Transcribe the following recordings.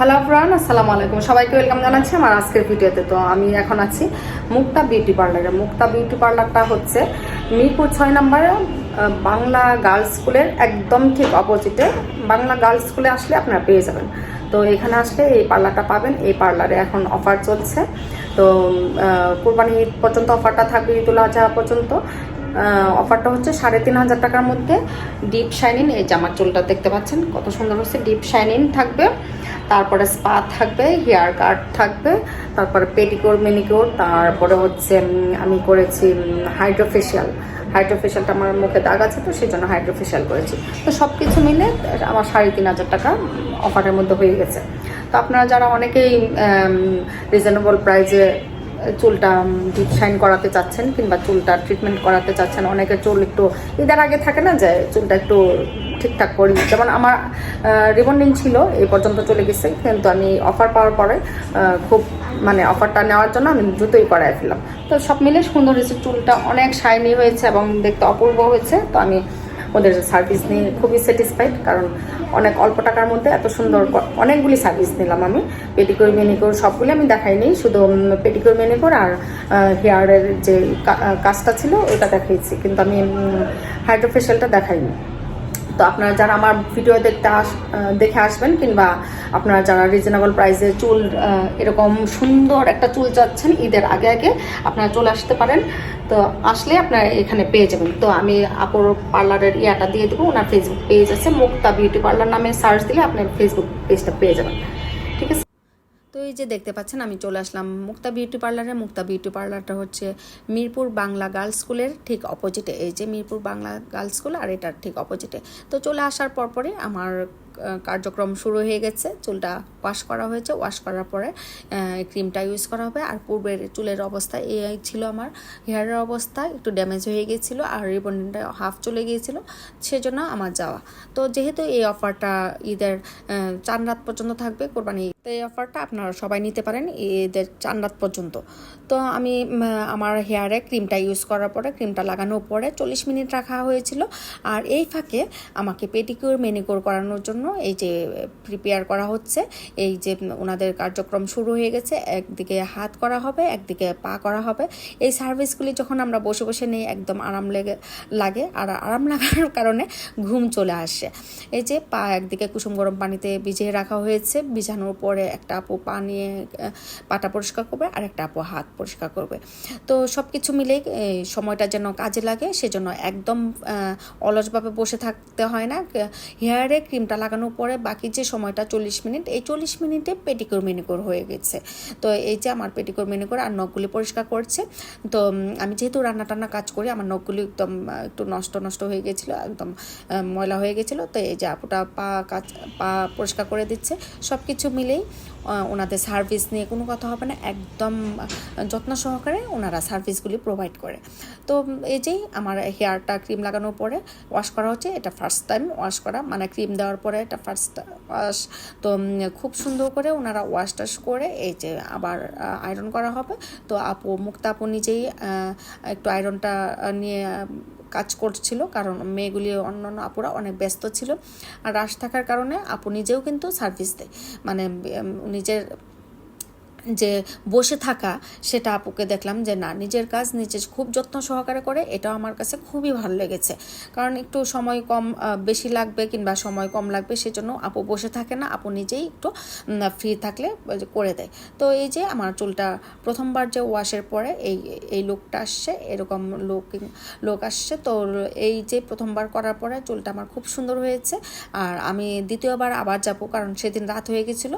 Hello Fran আসসালামু আলাইকুম। সবাইকে ওয়েলকাম জানাচ্ছি আমার আজকের ভিডিওতে। তো আমি এখন আছি মুক্তা বিউটি পার্লারে মুক্তা বিউটি পার্লারটা হচ্ছে মিরপুর ছয় নম্বরে বাংলা গার্লস স্কুলের একদম ঠিক অপোজিটে বাংলা গার্লস স্কুলে আসলে আপনারা পেয়ে যাবেন। তো এখানে আসলে এই পার্লারটা পাবেন। এই পার্লারে এখন অফার চলছে। তো কোরবানি ঈদ পর্যন্ত অফারটা থাকবে ঈদুল আজহা পর্যন্ত। অফারটা হচ্ছে সাড়ে তিন হাজার টাকার মধ্যে। ডিপ শাইনিন এই জামার চুলটা দেখতে পাচ্ছেন। কত সুন্দর হচ্ছে ডিপ শাইনিন থাকবে। তারপরে স্পা থাকবে, হেয়ার কাট থাকবে, তারপরে পেটিকোর মেনিকোর তারপরে হচ্ছে আমি করেছি হাইড্রোফেশিয়াল। হাইড্রোফেশিয়ালটা আমার মুখে দাগ আছে তো সেই জন্য হাইড্রোফেশিয়াল করেছি। তো সব কিছু মিলে, আমার সাড়ে তিন হাজার টাকা অফারের মধ্যে হয়ে গেছে। তো আপনারা যারা অনেকেই রিজনেবল প্রাইজে চুলটা ডিপ শাইন করাতে চাচ্ছেন কিংবা চুলটা ট্রিটমেন্ট করাতে চাচ্ছেন, অনেকে চুল একটু, ঈদের আগে থাকে না যে, চুলটা একটু ঠিকঠাক করি যেমন আমার রিবন্ডিং ছিল, এই পর্যন্ত চলে গেছে, কিন্তু আমি অফার পাওয়ার পরে খুব মানে অফারটা নেওয়ার জন্য আমি দ্রুতই করাই ফেললাম। তো সব মিলে সুন্দর হয়েছে, চুলটা অনেক শাইনি হয়েছে এবং দেখতে অপূর্ব হয়েছে। তো আমি ওদের সার্ভিস নিয়ে খুবই স্যাটিসফাইড কারণ অনেক অল্প টাকার মধ্যে এত সুন্দর অনেকগুলি সার্ভিস নিলাম আমি। পেটিকোর মেনিকোর সবগুলি আমি দেখাইনি, শুধু পেটিকোর মেনিকোর আর হেয়ারের যে কাজটা ছিল ওটা দেখাইছি। কিন্তু আমি হাইড্রোফেশিয়ালটা দেখাইনি। তো আপনারা যারা আমার ভিডিও দেখতে আস দেখে আসবেন কিংবা আপনারা যারা রিজনেবল প্রাইসে চুল এরকম সুন্দর একটা চুল চাচ্ছেন ঈদের আগে আগে, আপনারা চলে আসতে পারেন। তো আসলে আপনারা এখানে পেয়ে যাবেন। তো আমি আপুর পার্লারের ইয়াটা দিয়ে দেবো, ওনার ফেসবুক পেজ আছে, মুক্তা বিউটি পার্লার নামে সার্চ দিলে আপনার ফেসবুক পেজটা পেয়ে যাবেন। এই যে দেখতে পাচ্ছেন, আমি চলে আসলাম মুক্তা বিউটি পার্লারে। মুক্তা বিউটি পার্লারটা হচ্ছে মিরপুর বাংলা গার্লস স্কুলের ঠিক অপোজিটে। এই যে মিরপুর বাংলা গার্লস স্কুল আর এটার ঠিক অপোজিটে। তো চলে আসার পরপরে আমার কার্যক্রম শুরু হয়ে গেছে, চুলটা ওয়াশ করা হয়েছে ওয়াশ করার পরে ক্রিমটা ইউজ করা হবে। আর পূর্বের চুলের অবস্থা এই ছিল আমার হেয়ারের অবস্থা, একটু ড্যামেজ হয়ে গিয়েছিল আর রিবনটা হাফ চলে গিয়েছিল, সেজন্য আমার যাওয়া। তো যেহেতু এই অফারটা ঈদের চার রাত পর্যন্ত থাকবে, কোরবানি এই অফারটা আপনারা সবাই নিতে পারেন ঈদের চার রাত পর্যন্ত। তো আমি আমার হেয়ারে ক্রিমটা ইউজ করার পরে ক্রিমটা লাগানোর পরে চল্লিশ মিনিট রাখা হয়েছিল। আর এই ফাঁকে আমাকে পেটিকিউর মেনিকিউর করানোর জন্য এই যে প্রিপেয়ার করা হচ্ছে, এই যে, ওনাদের কার্যক্রম শুরু হয়ে গেছে, একদিকে হাত করা হবে, একদিকে পা করা হবে। এই সার্ভিসগুলি যখন আমরা বসে বসে নিই, একদম আরাম লেগে, লাগে, আর আরাম লাগার কারণে ঘুম চলে আসে। এই যে, পা একদিকে কুসুম গরম পানিতে ভিজিয়ে রাখা হয়েছে, ভিজানোর পরে একটা আপু পা নিয়ে, পাটা পরিষ্কার করবে, আর একটা আপু হাত পরিষ্কার করবে। তো সব কিছু মিলে সময়টা যেন কাজে লাগে, সেজন্য একদম অলসভাবে বসে থাকতে হয় না। হেয়ারে ক্রিমটা লাগানোর পরে বাকি যে সময়টা চল্লিশ মিনিট, এই চল্লিশ মিনিটে পেটিকোর মেনিকোর হয়ে গেছে। তো এই যে আমার পেটিকোর মেনিকোর আর নখগুলি পরিষ্কার করছে, তো আমি যেহেতু রান্না টান্না কাজ করি, আমার নখগুলি একদম একটু নষ্ট নষ্ট হয়ে গেছিল, একদম ময়লা হয়ে গেছিল, তো এই যে আপুটা পা কাজ, পা পরিষ্কার করে দিচ্ছে সব কিছু মিলেই ওনাদের সার্ভিস নিয়ে কোনো কথা হবে না, একদম যত্ন সহকারে ওনারা সার্ভিসগুলি প্রোভাইড করে। তো এই যেই আমার হেয়ারটা ক্রিম লাগানোর পরে ওয়াশ করা হচ্ছে, এটা ফার্স্ট টাইম ওয়াশ করা মানে ক্রিম দেওয়ার পরে এটা ফার্স্ট ওয়াশ তো খুব সুন্দর করে ওনারা ওয়াশ টাশ করে এই যে আবার আয়রন করা হবে। তো আপু মুক্তা আপু নিজেই একটু আয়রনটা নিয়ে কাজ করছিল, কারণ মেয়েগুলি অন্য অন্য আপুরা অনেক ব্যস্ত ছিল। আর রাশ থাকার কারণে আপু নিজেও কিন্তু সার্ভিস দেয়। মানে নিজের যে বসে থাকা, সেটা আপুকে দেখলাম যে না, নিজের কাজ নিজে খুব যত্ন সহকারে করে, এটাও আমার কাছে খুবই ভালো লেগেছে। কারণ একটু সময় কম বেশি লাগবে কিংবা সময় কম লাগবে, সেজন্য আপু বসে থাকে না, আপু নিজেই একটু ফ্রি থাকলে করে দেয়। তো এই যে আমার চুলটা প্রথমবার যে ওয়াশের পরে এই এই লোকটা আসছে, এরকম লোক লোক আসছে, তো এই যে প্রথমবার করার পরে চুলটা আমার খুব সুন্দর হয়েছে। আর আমি দ্বিতীয়বার আবার যাব, কারণ সেদিন রাত হয়ে গেছিল।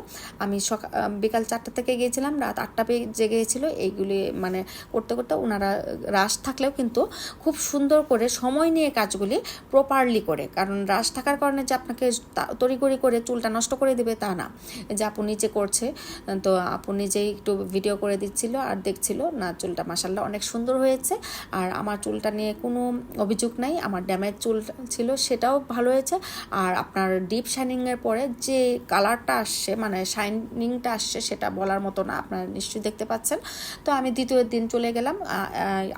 আমি সকাল বিকাল চারটা থেকে গিয়েছিলাম, রাত আটটা বেজে গিয়েছিল এইগুলি মানে করতে করতে ওনারা রাশ থাকলেও কিন্তু খুব সুন্দর করে সময় নিয়ে কাজগুলি প্রপারলি করে। কারণ রাশ থাকার কারণে যে আপনাকে তা- তড়িঘড়ি করে চুলটা নষ্ট করে দেবে তা না। যে আপু নিজে করছে, তো আপু নিজেই একটু ভিডিও করে দিচ্ছিল আর দেখছিল, না, চুলটা মাসাল্লাহ অনেক সুন্দর হয়েছে। আর আমার চুলটা নিয়ে কোনো অভিযোগ নাই, আমার ড্যামেজ চুল ছিল, সেটাও ভালো হয়েছে। আর আপনার ডিপ শাইনিংয়ের পরে যে কালারটা আসছে মানে শাইনিংটা আসছে, সেটা বলার মতো না, আপনারা নিশ্চয়ই দেখতে পাচ্ছেন। তো আমি দ্বিতীয় দিন চলে গেলাম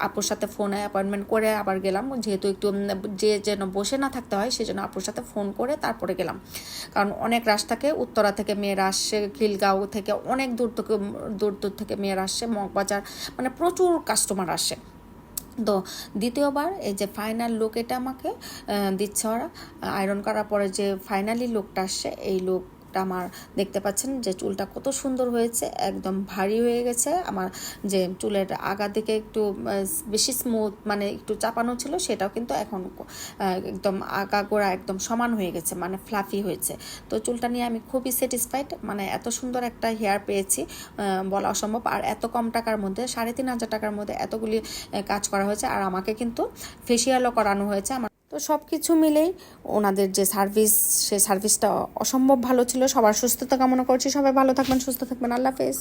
আপুর সাথে ফোনে অ্যাপয়েন্টমেন্ট করে আবার গেলাম, যেহেতু একটু যে যেন বসে না থাকতে হয়, সেজন্য আপুর সাথে ফোন করে তারপরে গেলাম। কারণ অনেক রাশ থাকে, উত্তরা থেকে মেয়েরা আসছে, খিলগাঁও থেকে অনেক দূর থেকে, দূর দূর থেকে মেয়েরা আসছে, মগবাজার মানে প্রচুর কাস্টমার আসে তো দ্বিতীয়বার এই যে ফাইনাল লুক এটা আমাকে দিচ্ছে ওরা। আয়রন করার পরে যে ফাইনালি লুকটা আসছে, এই লুকটা আমার দেখতে পাচ্ছেন যে চুলটা কত সুন্দর হয়েছে, একদম ভারী হয়ে গেছে। আমার যে চুলের আগা দিকে একটু বেশি স্মুথ মানে একটু চাপানো ছিল, সেটাও কিন্তু এখন একদম আগা গোড়া একদম সমান হয়ে গেছে মানে ফ্লাফি হয়েছে। তো চুলটা নিয়ে আমি খুবই স্যাটিসফাইড মানে এত সুন্দর একটা হেয়ার পেয়েছি বলা অসম্ভব। আর এত কম টাকার মধ্যে, সাড়ে তিন হাজার টাকার মধ্যে এতগুলি কাজ করা হয়েছে। আর আমাকে কিন্তু ফেসিয়ালও করানো হয়েছে। আমার তো সব কিছু মিলেই ওনাদের যে সার্ভিস সে সার্ভিসটা অসম্ভব ভালো ছিল। সবার সুস্থতা কামনা করছি। সবাই ভালো থাকবেন, সুস্থ থাকবেন। আল্লাহ হাফেজ।